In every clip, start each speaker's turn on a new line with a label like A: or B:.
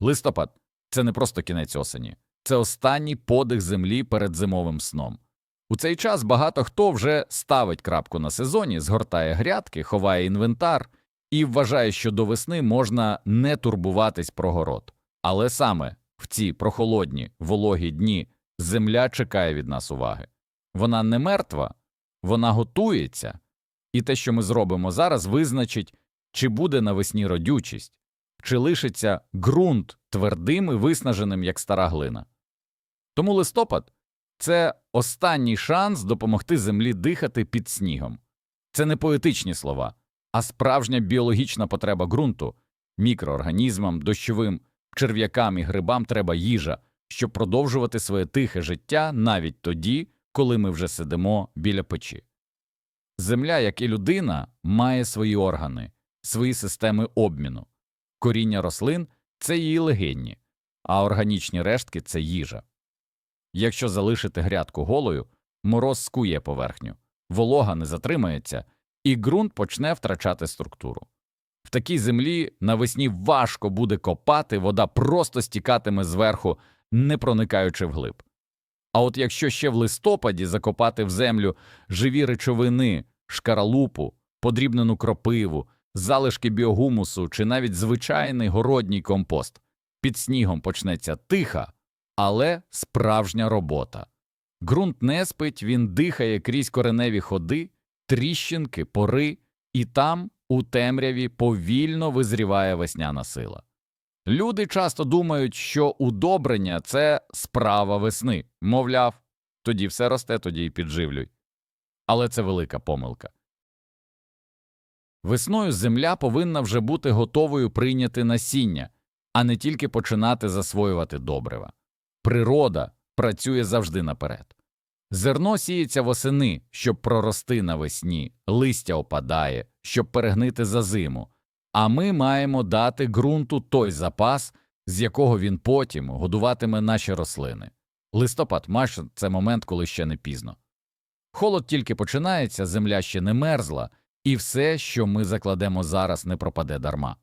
A: Листопад це не просто кінець осені, це останній подих землі перед зимовим сном. У цей час багато хто вже ставить крапку на сезоні, згортає грядки, ховає інвентар і вважає, що до весни можна не турбуватись про город. Але саме в ці прохолодні, вологі дні земля чекає від нас уваги. Вона не мертва, вона готується, і те, що ми зробимо зараз, визначить, чи буде навесні родючість, чи лишиться ґрунт твердим і виснаженим, як стара глина. Тому листопад це останній шанс допомогти землі дихати під снігом. Це не поетичні слова, а справжня біологічна потреба ґрунту. Мікроорганізмам, дощовим черв'якам і грибам треба їжа, щоб продовжувати своє тихе життя навіть тоді, коли ми вже сидимо біля печі. Земля, як і людина, має свої органи, свої системи обміну. Коріння рослин це її легенні, а органічні рештки це їжа. Якщо залишити грядку голою, мороз скує поверхню, волога не затримається, і ґрунт почне втрачати структуру. В такій землі навесні важко буде копати, вода просто стікатиме зверху, не проникаючи вглиб. А от якщо ще в листопаді закопати в землю живі речовини, шкаралупу, подрібнену кропиву, залишки біогумусу чи навіть звичайний городній компост, під снігом почнеться тиха, але справжня робота. Ґрунт не спить, він дихає крізь кореневі ходи, тріщинки, пори, і там, у темряві, повільно визріває весняна сила. Люди часто думають, що удобрення це справа весни, мовляв, тоді все росте, тоді й підживлюй. Але це велика помилка. Весною земля повинна вже бути готовою прийняти насіння, а не тільки починати засвоювати добрива. Природа працює завжди наперед. Зерно сіється восени, щоб прорости навесні, листя опадає, щоб перегнити за зиму, а ми маємо дати ґрунту той запас, з якого він потім годуватиме наші рослини. Листопад маш – це момент, коли ще не пізно. Холод тільки починається, земля ще не мерзла, і все, що ми закладемо зараз, не пропаде дарма.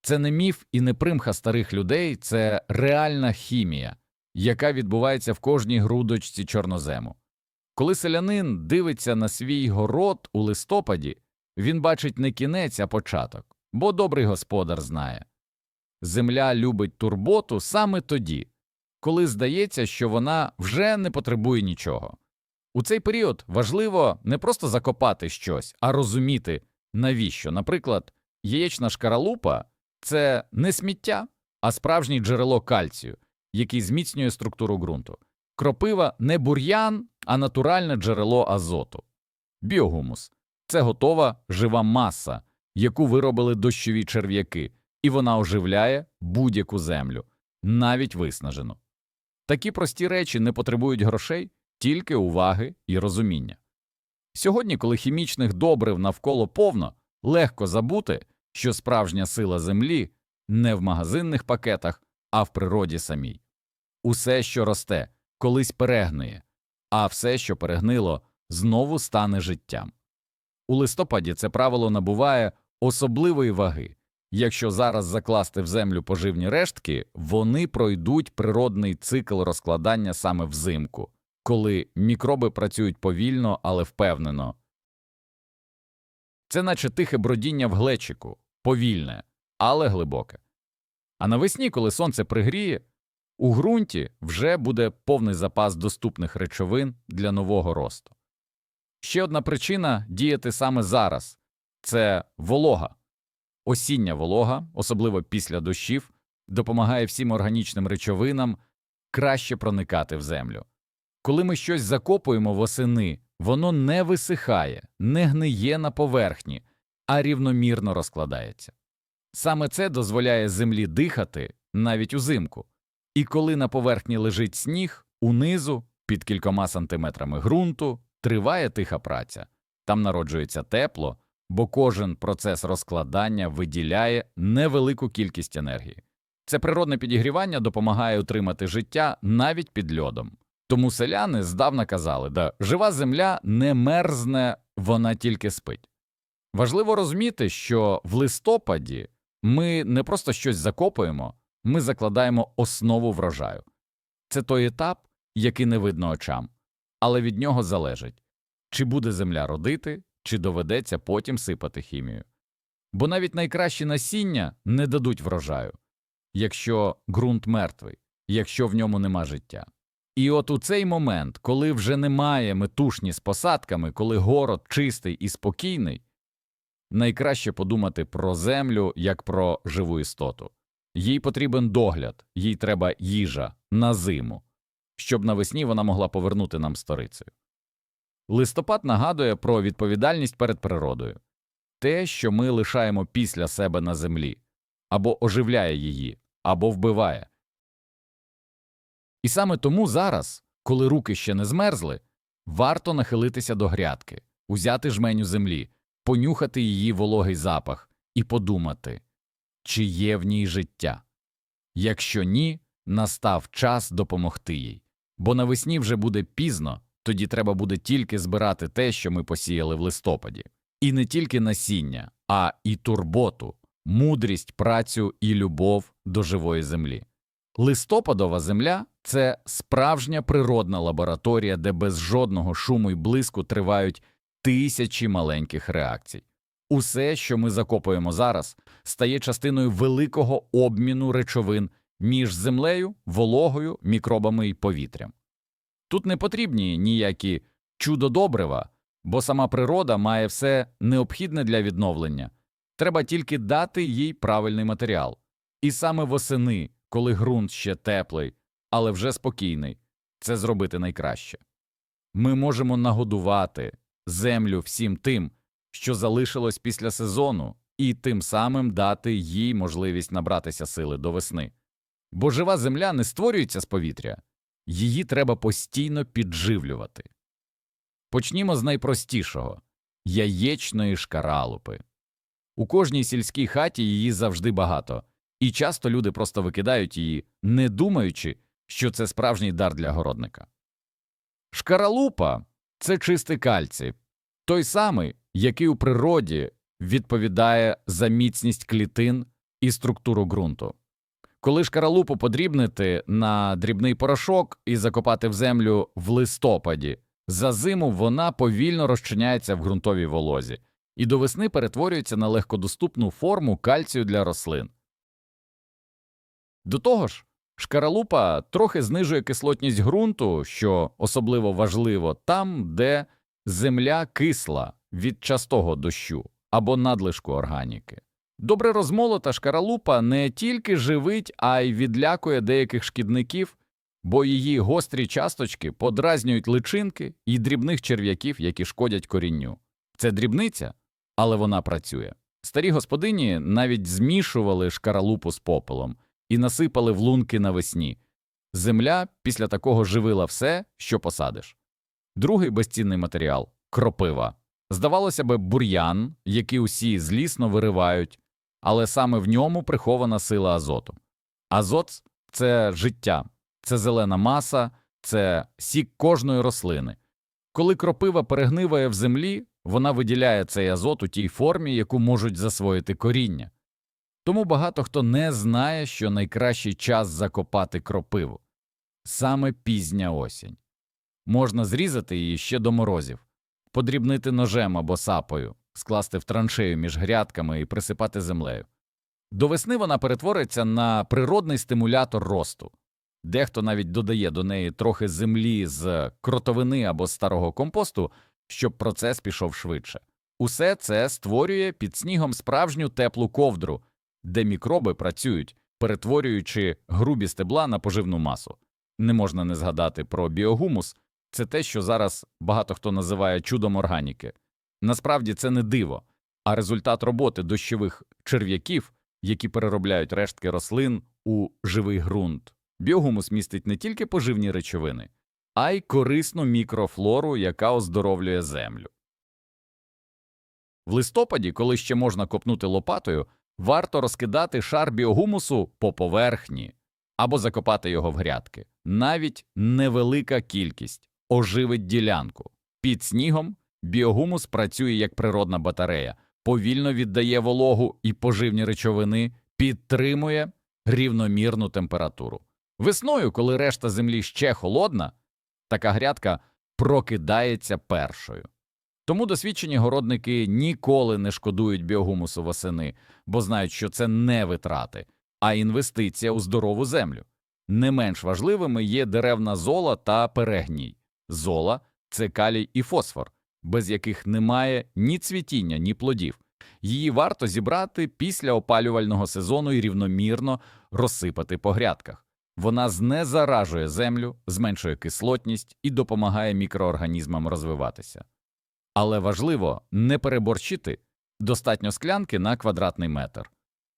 A: Це не міф і не примха старих людей, це реальна хімія, яка відбувається в кожній грудочці чорнозему. Коли селянин дивиться на свій город у листопаді, він бачить не кінець, а початок, бо добрий господар знає. Земля любить турботу саме тоді, коли здається, що вона вже не потребує нічого. У цей період важливо не просто закопати щось, а розуміти, навіщо. Наприклад, яєчна шкаралупа це не сміття, а справжнє джерело кальцію, який зміцнює структуру ґрунту. Кропива не бур'ян, а натуральне джерело азоту. Біогумус це готова жива маса, яку виробили дощові черв'яки, і вона оживляє будь-яку землю, навіть виснажену. Такі прості речі не потребують грошей, тільки уваги і розуміння. Сьогодні, коли хімічних добрив навколо повно, легко забути, що справжня сила землі не в магазинних пакетах, а в природі самій. Усе, що росте, колись перегниє, а все, що перегнило, знову стане життям. У листопаді це правило набуває особливої ваги. Якщо зараз закласти в землю поживні рештки, вони пройдуть природний цикл розкладання саме взимку, коли мікроби працюють повільно, але впевнено. Це наче тихе бродіння в глечику, повільне, але глибоке. А навесні, коли сонце пригріє, у ґрунті вже буде повний запас доступних речовин для нового росту. Ще одна причина діяти саме зараз це волога. Осіння волога, особливо після дощів, допомагає всім органічним речовинам краще проникати в землю. Коли ми щось закопуємо восени, воно не висихає, не гниє на поверхні, а рівномірно розкладається. Саме це дозволяє землі дихати навіть узимку. І коли на поверхні лежить сніг, унизу, під кількома сантиметрами ґрунту, триває тиха праця. Там народжується тепло, бо кожен процес розкладання виділяє невелику кількість енергії. Це природне підігрівання допомагає утримати життя навіть під льодом. Тому селяни здавна казали, да жива земля не мерзне, вона тільки спить. Важливо розуміти, що в листопаді ми не просто щось закопуємо, ми закладаємо основу врожаю. Це той етап, який не видно очам, але від нього залежить, чи буде земля родити, чи доведеться потім сипати хімію. Бо навіть найкращі насіння не дадуть врожаю, якщо ґрунт мертвий, якщо в ньому нема життя. І от у цей момент, коли вже немає метушні з посадками, коли город чистий і спокійний, найкраще подумати про землю як про живу істоту. Їй потрібен догляд, їй треба їжа на зиму, щоб навесні вона могла повернути нам сторицею. Листопад нагадує про відповідальність перед природою те, що ми лишаємо після себе на землі, або оживляє її, або вбиває. І саме тому зараз, коли руки ще не змерзли, варто нахилитися до грядки, узяти жменю землі, понюхати її вологий запах і подумати, чи є в ній життя. Якщо ні, настав час допомогти їй, бо навесні вже буде пізно, тоді треба буде тільки збирати те, що ми посіяли в листопаді. І не тільки насіння, а і турботу, мудрість, працю і любов до живої землі. Листопадова земля це справжня природна лабораторія, де без жодного шуму й блиску тривають тисячі маленьких реакцій. Усе, що ми закопуємо зараз, стає частиною великого обміну речовин між землею, вологою, мікробами і повітрям. Тут не потрібні ніякі чудо-добрива, бо сама природа має все необхідне для відновлення. Треба тільки дати їй правильний матеріал. І саме восени, коли ґрунт ще теплий, але вже спокійний, це зробити найкраще. Ми можемо нагодувати землю всім тим, що залишилось після сезону, і тим самим дати їй можливість набратися сили до весни. Бо жива земля не створюється з повітря, її треба постійно підживлювати. Почнімо з найпростішого яєчної шкаралупи. У кожній сільській хаті її завжди багато, і часто люди просто викидають її, не думаючи, що це справжній дар для городника. Шкаралупа це чистий кальцій, той самий, який у природі відповідає за міцність клітин і структуру ґрунту. Коли шкаралупу подрібнити на дрібний порошок і закопати в землю в листопаді, за зиму вона повільно розчиняється в ґрунтовій волозі і до весни перетворюється на легкодоступну форму кальцію для рослин. До того ж, шкаралупа трохи знижує кислотність ґрунту, що особливо важливо там, де земля кисла від частого дощу або надлишку органіки. Добре розмолота шкаралупа не тільки живить, а й відлякує деяких шкідників, бо її гострі часточки подразнюють личинки і дрібних черв'яків, які шкодять корінню. Це дрібниця, але вона працює. Старі господині навіть змішували шкаралупу з попелом і насипали в лунки навесні. Земля після такого живила все, що посадиш. Другий безцінний матеріал кропива. Здавалося би, бур'ян, який усі злісно виривають, але саме в ньому прихована сила азоту. Азот це життя, це зелена маса, це сік кожної рослини. Коли кропива перегниває в землі, вона виділяє цей азот у тій формі, яку можуть засвоїти коріння. Тому багато хто не знає, що найкращий час закопати кропиву саме пізня осінь. Можна зрізати її ще до морозів, подрібнити ножем або сапою, скласти в траншею між грядками і присипати землею. До весни вона перетвориться на природний стимулятор росту. Дехто навіть додає до неї трохи землі з кротовини або старого компосту, щоб процес пішов швидше. Усе це створює під снігом справжню теплу ковдру, де мікроби працюють, перетворюючи грубі стебла на поживну масу. Не можна не згадати про біогумус це те, що зараз багато хто називає чудом органіки. Насправді це не диво, а результат роботи дощових черв'яків, які переробляють рештки рослин у живий ґрунт. Біогумус містить не тільки поживні речовини, а й корисну мікрофлору, яка оздоровлює землю. В листопаді, коли ще можна копнути лопатою, варто розкидати шар біогумусу по поверхні або закопати його в грядки. Навіть невелика кількість оживить ділянку. Під снігом біогумус працює як природна батарея, повільно віддає вологу і поживні речовини, підтримує рівномірну температуру. Весною, коли решта землі ще холодна, така грядка прокидається першою. Тому досвідчені городники ніколи не шкодують біогумусу восени, бо знають, що це не витрати, а інвестиція у здорову землю. Не менш важливими є деревна зола та перегній. Зола це калій і фосфор, без яких немає ні цвітіння, ні плодів. Її варто зібрати після опалювального сезону і рівномірно розсипати по грядках. Вона знезаражує землю, зменшує кислотність і допомагає мікроорганізмам розвиватися. Але важливо не переборщити достатньо склянки на квадратний метр.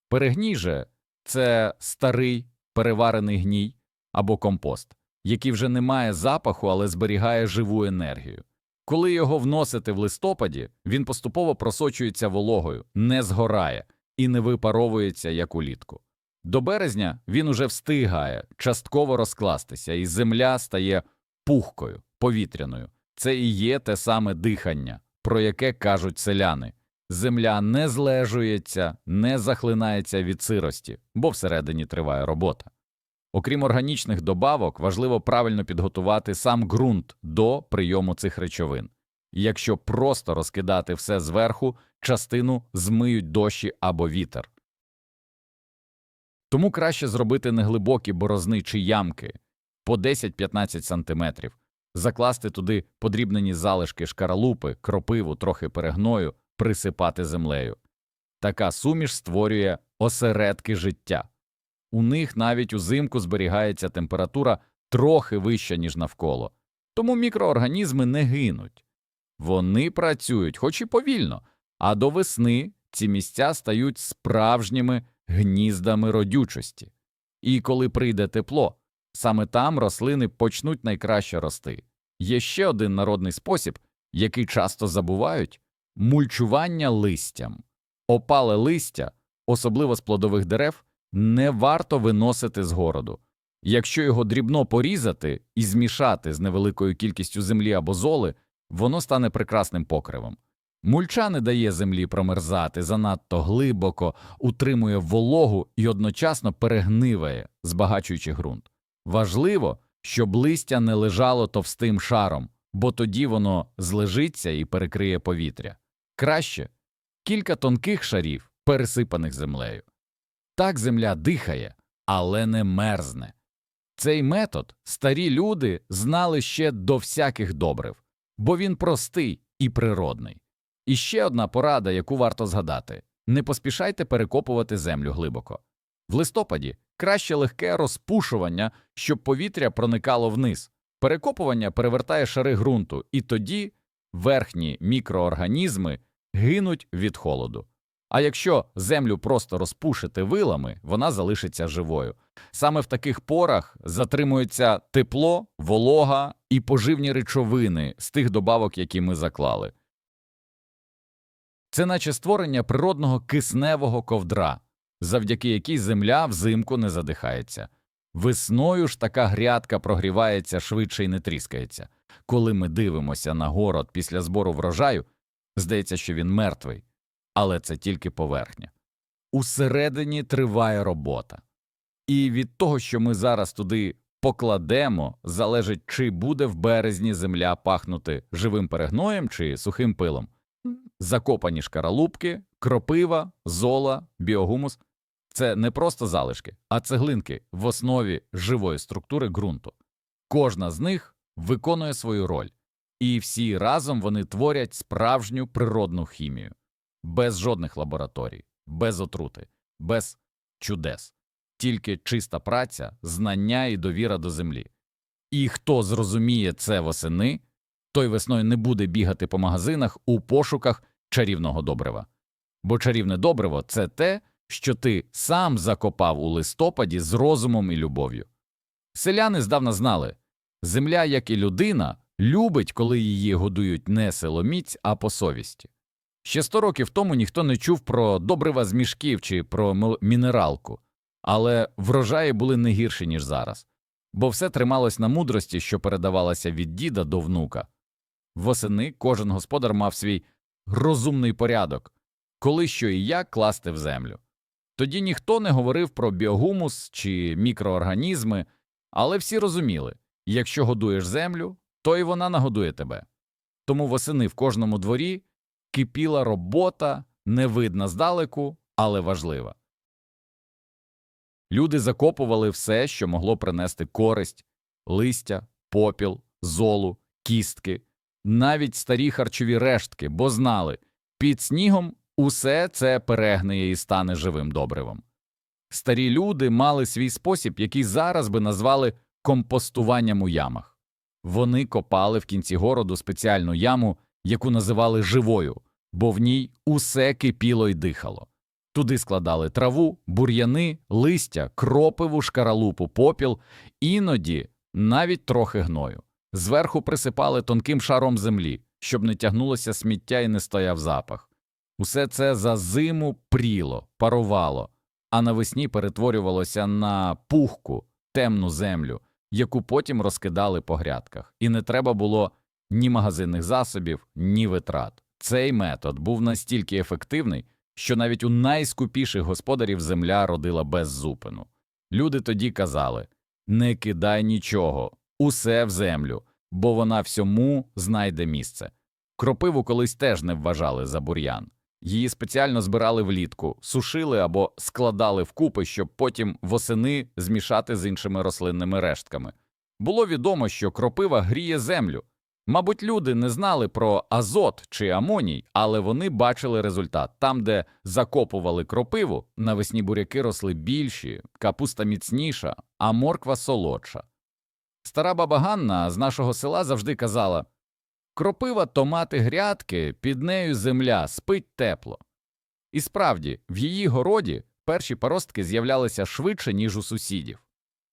A: Перегній же це старий переварений гній або компост, який вже не має запаху, але зберігає живу енергію. Коли його вносити в листопаді, він поступово просочується вологою, не згорає і не випаровується, як улітку. До березня він уже встигає частково розкластися, і земля стає пухкою, повітряною. Це і є те саме дихання, про яке кажуть селяни. Земля не злежується, не захлинається від сирості, бо всередині триває робота. Окрім органічних добавок, важливо правильно підготувати сам ґрунт до прийому цих речовин. Якщо просто розкидати все зверху, частину змиють дощі або вітер. Тому краще зробити неглибокі борозни чи ямки по 10-15 см, закласти туди подрібнені залишки шкаралупи, кропиву, трохи перегною, присипати землею. Така суміш створює осередки життя. У них навіть узимку зберігається температура трохи вища, ніж навколо, тому мікроорганізми не гинуть. Вони працюють, хоч і повільно, а до весни ці місця стають справжніми гніздами родючості. І коли прийде тепло, саме там рослини почнуть найкраще рости. Є ще один народний спосіб, який часто забувають мульчування листям. Опале листя, особливо з плодових дерев, не варто виносити з городу. Якщо його дрібно порізати і змішати з невеликою кількістю землі або золи, воно стане прекрасним покривом. Мульча не дає землі промерзати занадто глибоко, утримує вологу і одночасно перегниває, збагачуючи ґрунт. Важливо, щоб листя не лежало товстим шаром, бо тоді воно злежиться і перекриє повітря. Краще кілька тонких шарів, пересипаних землею. Так земля дихає, але не мерзне. Цей метод старі люди знали ще до всяких добрив, бо він простий і природний. І ще одна порада, яку варто згадати не поспішайте перекопувати землю глибоко. В листопаді краще легке розпушування, щоб повітря проникало вниз. Перекопування перевертає шари ґрунту, і тоді верхні мікроорганізми гинуть від холоду. А якщо землю просто розпушити вилами, вона залишиться живою. Саме в таких порах затримується тепло, волога і поживні речовини з тих добавок, які ми заклали. Це наче створення природного кисневого ковдра, завдяки якій земля взимку не задихається. Весною ж така грядка прогрівається швидше і не тріскається. Коли ми дивимося на город після збору врожаю, здається, що він мертвий, але це тільки поверхня. Усередині триває робота. І від того, що ми зараз туди покладемо, залежить, чи буде в березні земля пахнути живим перегноєм чи сухим пилом. Закопані шкаралупки, кропива, зола, біогумус це не просто залишки, а цеглинки в основі живої структури ґрунту. Кожна з них виконує свою роль, і всі разом вони творять справжню природну хімію, без жодних лабораторій, без отрути, без чудес, тільки чиста праця, знання і довіра до землі. І хто зрозуміє це восени, той весною не буде бігати по магазинах у пошуках чарівного добрива. Бо чарівне добриво це те, що ти сам закопав у листопаді з розумом і любов'ю. Селяни здавна знали земля, як і людина, любить, коли її годують не силоміць, а по совісті. Ще сто років тому ніхто не чув про добрива з мішків чи про мінералку, але врожаї були не гірші, ніж зараз, бо все трималось на мудрості, що передавалася від діда до внука. Восени кожен господар мав свій розумний порядок, коли що і як класти в землю. Тоді ніхто не говорив про біогумус чи мікроорганізми, але всі розуміли якщо годуєш землю, то і вона нагодує тебе. Тому восени в кожному дворі кипіла робота, невидна здалеку, але важлива. Люди закопували все, що могло принести користь листя, попіл, золу, кістки, навіть старі харчові рештки, бо знали під снігом усе це перегниє і стане живим добривом. Старі люди мали свій спосіб, який зараз би назвали компостуванням у ямах. Вони копали в кінці городу спеціальну яму, яку називали живою, бо в ній усе кипіло й дихало. Туди складали траву, бур'яни, листя, кропиву, шкаралупу, попіл, іноді навіть трохи гною. Зверху присипали тонким шаром землі, щоб не тягнулося сміття і не стояв запах. Усе це за зиму пріло, парувало, а навесні перетворювалося на пухку, темну землю, яку потім розкидали по грядках, і не треба було ні магазинних засобів, ні витрат. Цей метод був настільки ефективний, що навіть у найскупіших господарів земля родила без зупину. Люди тоді казали не кидай нічого, усе в землю, бо вона всьому знайде місце. Кропиву колись теж не вважали за бур'ян. Її спеціально збирали влітку, сушили або складали вкупи, щоб потім восени змішати з іншими рослинними рештками. Було відомо, що кропива гріє землю. Мабуть, люди не знали про азот чи амоній, але вони бачили результат. Там, де закопували кропиву, навесні буряки росли більші, капуста міцніша, а морква солодша. Стара баба Ганна з нашого села завжди казала Кропива томати грядки, під нею земля, спить тепло. І справді, в її городі перші паростки з'являлися швидше, ніж у сусідів.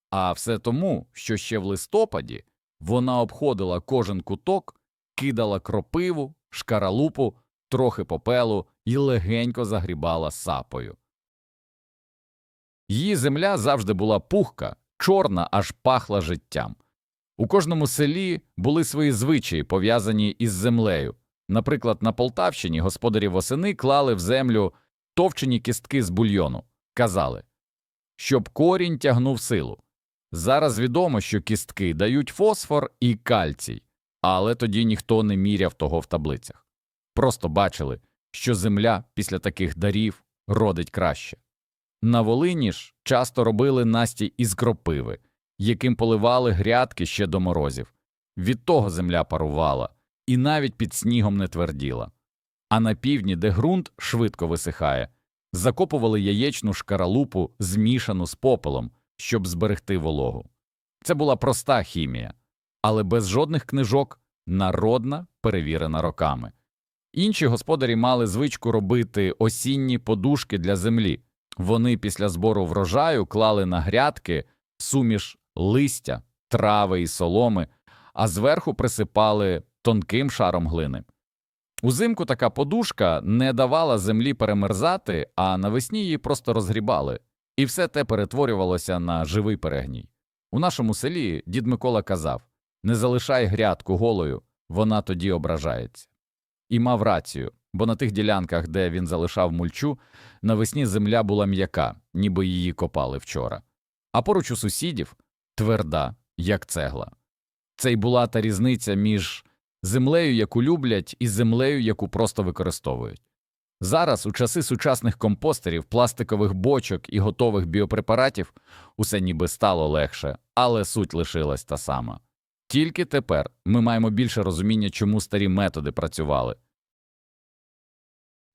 A: А все тому, що ще в листопаді вона обходила кожен куток, кидала кропиву, шкаралупу, трохи попелу і легенько загрібала сапою. Її земля завжди була пухка, чорна, аж пахла життям. У кожному селі були свої звичаї, пов'язані із землею. Наприклад, на Полтавщині господарі восени клали в землю товчені кістки з бульйону, казали, щоб корінь тягнув силу. Зараз відомо, що кістки дають фосфор і кальцій, але тоді ніхто не міряв того в таблицях. Просто бачили, що земля після таких дарів родить краще. На Волині ж часто робили настій із кропиви, яким поливали грядки ще до морозів. Від того земля парувала і навіть під снігом не тверділа. А на півдні, де ґрунт швидко висихає, закопували яєчну шкаралупу, змішану з попелом, щоб зберегти вологу. Це була проста хімія, але без жодних книжок, народна, перевірена роками. Інші господарі мали звичку робити осінні подушки для землі. Вони після збору врожаю клали на грядки суміш листя, трави і соломи, а зверху присипали тонким шаром глини. Узимку така подушка не давала землі перемерзати, а навесні її просто розгрібали, і все те перетворювалося на живий перегній. У нашому селі дід Микола казав не залишай грядку голою, вона тоді ображається. І мав рацію, бо на тих ділянках, де він залишав мульчу, навесні земля була м'яка, ніби її копали вчора. А поруч у сусідів тверда, як цегла. Це й була та різниця між землею, яку люблять, і землею, яку просто використовують. Зараз, у часи сучасних компостерів, пластикових бочок і готових біопрепаратів, усе ніби стало легше, але суть лишилась та сама. Тільки тепер ми маємо більше розуміння, чому старі методи працювали.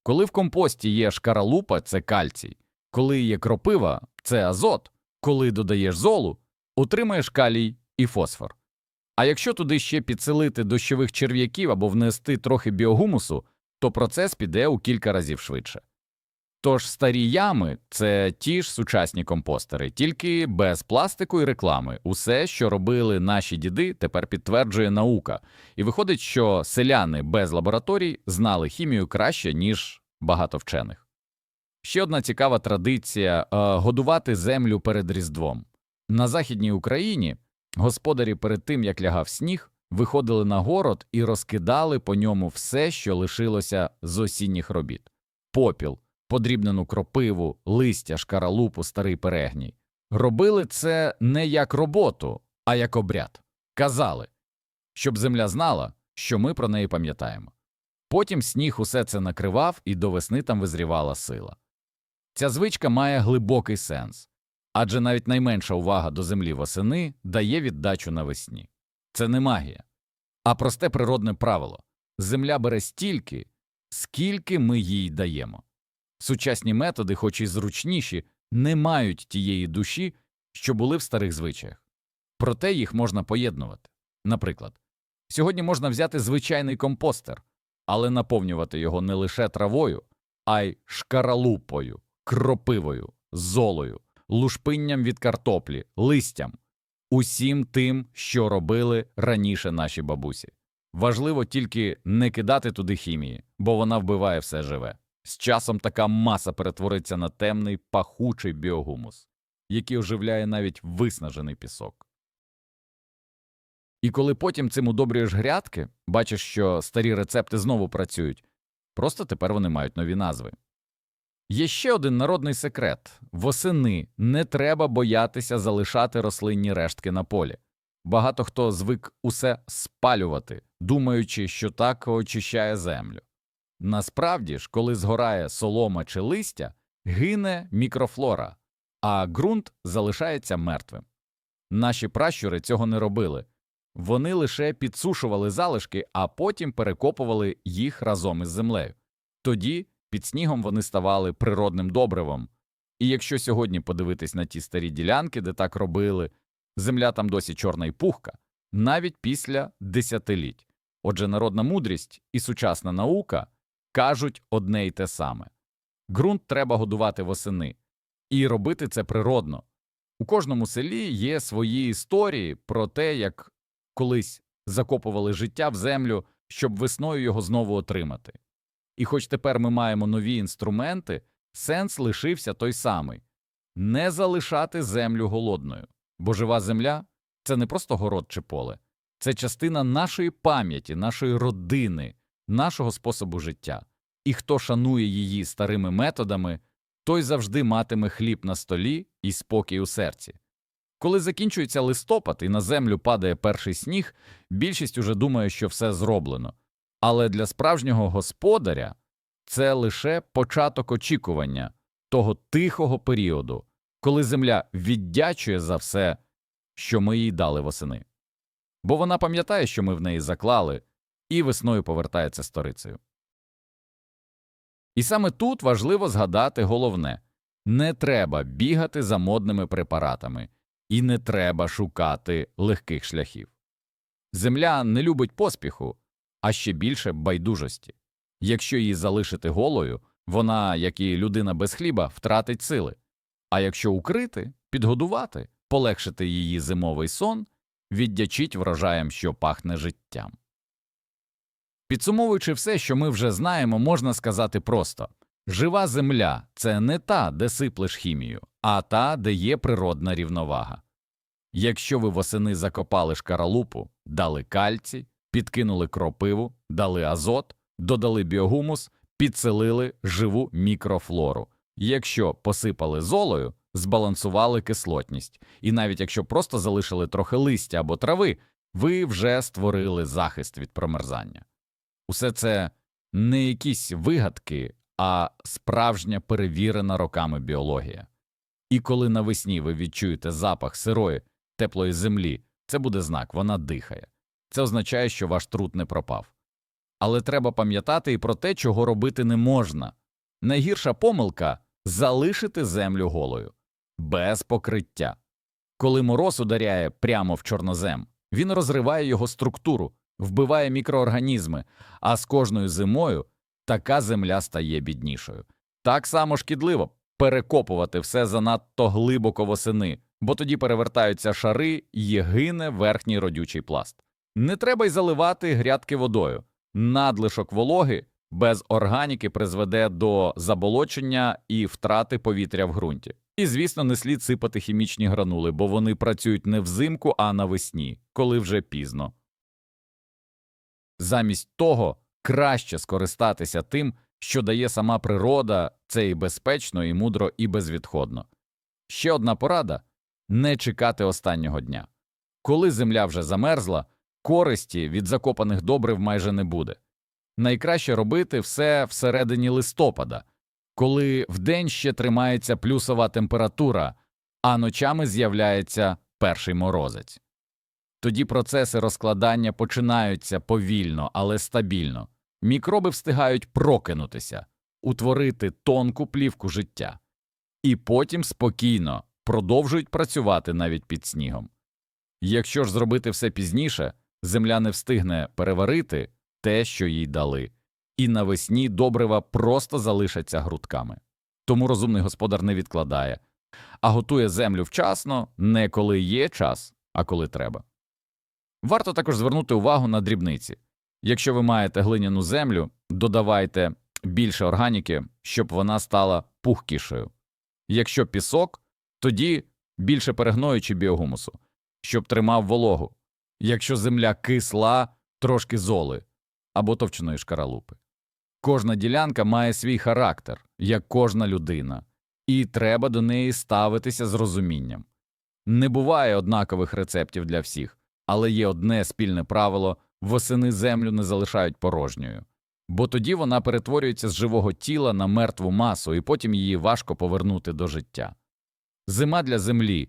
A: Коли в компості є шкаралупа це кальцій, коли є кропива це азот, коли додаєш золу, отримаєш калій і фосфор. А якщо туди ще підселити дощових черв'яків або внести трохи біогумусу, то процес піде у кілька разів швидше. Тож старі ями це ті ж сучасні компостери, тільки без пластику і реклами. Усе, що робили наші діди, тепер підтверджує наука, і виходить, що селяни без лабораторій знали хімію краще, ніж багато вчених. Ще одна цікава традиція е, годувати землю перед Різдвом. На Західній Україні господарі перед тим, як лягав сніг, виходили на город і розкидали по ньому все, що лишилося з осінніх робіт попіл, подрібнену кропиву, листя, шкаралупу, старий перегній. Робили це не як роботу, а як обряд. Казали, щоб земля знала, що ми про неї пам'ятаємо. Потім сніг усе це накривав, і до весни там визрівала сила. Ця звичка має глибокий сенс, адже навіть найменша увага до землі восени дає віддачу навесні. Це не магія, а просте природне правило земля бере стільки, скільки ми їй даємо. Сучасні методи, хоч і зручніші, не мають тієї душі, що були в старих звичаях. Проте їх можна поєднувати. Наприклад, сьогодні можна взяти звичайний компостер, але наповнювати його не лише травою, а й шкаралупою, кропивою, золою, лушпинням від картоплі, листям, усім тим, що робили раніше наші бабусі. Важливо тільки не кидати туди хімії, бо вона вбиває все живе. З часом така маса перетвориться на темний пахучий біогумус, який оживляє навіть виснажений пісок. І коли потім цим удобрюєш грядки, бачиш, що старі рецепти знову працюють, просто тепер вони мають нові назви. Є ще один народний секрет восени не треба боятися залишати рослинні рештки на полі. Багато хто звик усе спалювати, думаючи, що так очищає землю. Насправді ж, коли згорає солома чи листя, гине мікрофлора, а ґрунт залишається мертвим. Наші пращури цього не робили. Вони лише підсушували залишки, а потім перекопували їх разом із землею. Тоді під снігом вони ставали природним добривом. І якщо сьогодні подивитись на ті старі ділянки, де так робили, земля там досі чорна і пухка, навіть після десятиліть. Отже, народна мудрість і сучасна наука кажуть одне й те саме ґрунт треба годувати восени, і робити це природно. У кожному селі є свої історії про те, як колись закопували життя в землю, щоб весною його знову отримати. І хоч тепер ми маємо нові інструменти, сенс лишився той самий не залишати землю голодною, бо жива земля це не просто город чи поле, це частина нашої пам'яті, нашої родини, нашого способу життя. І хто шанує її старими методами, той завжди матиме хліб на столі і спокій у серці. Коли закінчується листопад і на землю падає перший сніг, більшість уже думає, що все зроблено. Але для справжнього господаря це лише початок очікування того тихого періоду, коли земля віддячує за все, що ми їй дали восени. Бо вона пам'ятає, що ми в неї заклали, і весною повертається сторицею. І саме тут важливо згадати головне не треба бігати за модними препаратами, і не треба шукати легких шляхів. Земля не любить поспіху, а ще більше байдужості. Якщо її залишити голою, вона, як і людина без хліба, втратить сили. А якщо укрити, підгодувати, полегшити її зимовий сон, віддячить врожаєм, що пахне життям. Підсумовуючи все, що ми вже знаємо, можна сказати просто жива земля це не та, де сиплеш хімію, а та, де є природна рівновага. Якщо ви восени закопали шкаралупу, дали кальці, підкинули кропиву, дали азот, додали біогумус, підселили живу мікрофлору. Якщо посипали золою, збалансували кислотність, і навіть якщо просто залишили трохи листя або трави, ви вже створили захист від промерзання. Усе це не якісь вигадки, а справжня перевірена роками біологія. І коли навесні ви відчуєте запах сирої, теплої землі, це буде знак, вона дихає. Це означає, що ваш труд не пропав. Але треба пам'ятати і про те, чого робити не можна. Найгірша помилка залишити землю голою, без покриття. Коли мороз ударяє прямо в чорнозем, він розриває його структуру, вбиває мікроорганізми, а з кожною зимою така земля стає біднішою. Так само шкідливо перекопувати все занадто глибоко восени, бо тоді перевертаються шари і гине верхній родючий пласт. Не треба й заливати грядки водою. Надлишок вологи без органіки призведе до заболочення і втрати повітря в ґрунті. І, звісно, не слід сипати хімічні гранули, бо вони працюють не взимку, а навесні, коли вже пізно. Замість того краще скористатися тим, що дає сама природа, це і безпечно, і мудро, і безвідходно. Ще одна порада не чекати останнього дня. Коли земля вже замерзла, користі від закопаних добрив майже не буде. Найкраще робити все всередині листопада, коли вдень ще тримається плюсова температура, а ночами з'являється перший морозець. Тоді процеси розкладання починаються повільно, але стабільно. Мікроби встигають прокинутися, утворити тонку плівку життя, і потім спокійно продовжують працювати навіть під снігом. Якщо ж зробити все пізніше, земля не встигне переварити те, що їй дали, і навесні добрива просто залишаться грудками. Тому розумний господар не відкладає, а готує землю вчасно, не коли є час, а коли треба. Варто також звернути увагу на дрібниці. Якщо ви маєте глиняну землю, додавайте більше органіки, щоб вона стала пухкішою. Якщо пісок, тоді більше перегною чи біогумусу, щоб тримав вологу. Якщо земля кисла, трошки золи або товченої шкаралупи. Кожна ділянка має свій характер, як кожна людина, і треба до неї ставитися з розумінням. Не буває однакових рецептів для всіх, але є одне спільне правило восени землю не залишають порожньою, бо тоді вона перетворюється з живого тіла на мертву масу, і потім її важко повернути до життя. Зима для землі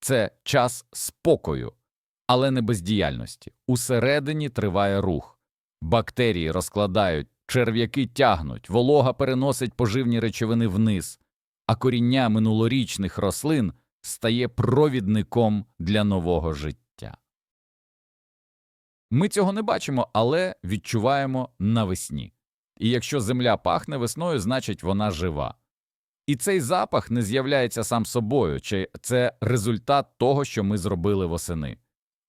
A: це час спокою, але не бездіяльності. Усередині триває рух, бактерії розкладають, черв'яки тягнуть, волога переносить поживні речовини вниз, а коріння минулорічних рослин стає провідником для нового життя. Ми цього не бачимо, але відчуваємо навесні. І якщо земля пахне весною, значить вона жива. І цей запах не з'являється сам собою, чи це результат того, що ми зробили восени.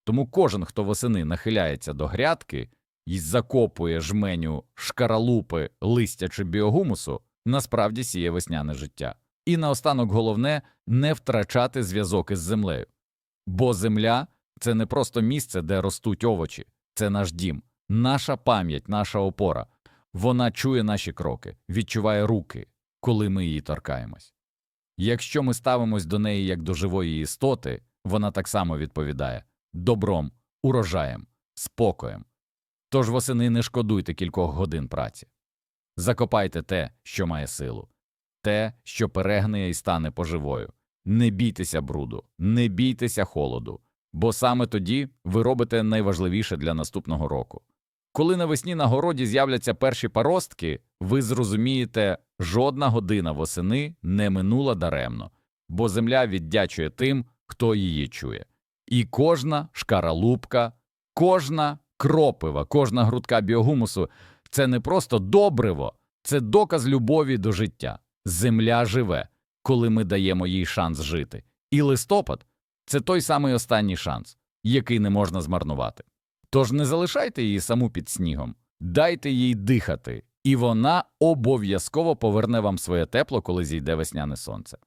A: Тому кожен, хто восени нахиляється до грядки і закопує жменю шкаралупи, листя чи біогумусу, насправді сіє весняне життя. І наостанок головне не втрачати зв'язок із землею. Бо земля це не просто місце, де ростуть овочі, це наш дім, наша пам'ять, наша опора. Вона чує наші кроки, відчуває руки, коли ми її торкаємось. Якщо ми ставимось до неї як до живої істоти, вона так само відповідає добром, урожаєм, спокоєм. Тож восени не шкодуйте кількох годин праці. Закопайте те, що має силу, те, що перегниє і стане поживою. Не бійтеся бруду, не бійтеся холоду, бо саме тоді ви робите найважливіше для наступного року. Коли навесні на городі з'являться перші паростки, ви зрозумієте, жодна година восени не минула даремно, бо земля віддячує тим, хто її чує. І кожна шкаралупка, кожна кропива, кожна грудка біогумусу це не просто добриво, це доказ любові до життя. Земля живе, коли ми даємо їй шанс жити. І листопад це той самий останній шанс, який не можна змарнувати. Тож не залишайте її саму під снігом, дайте їй дихати, і вона обов'язково поверне вам своє тепло, коли зійде весняне сонце.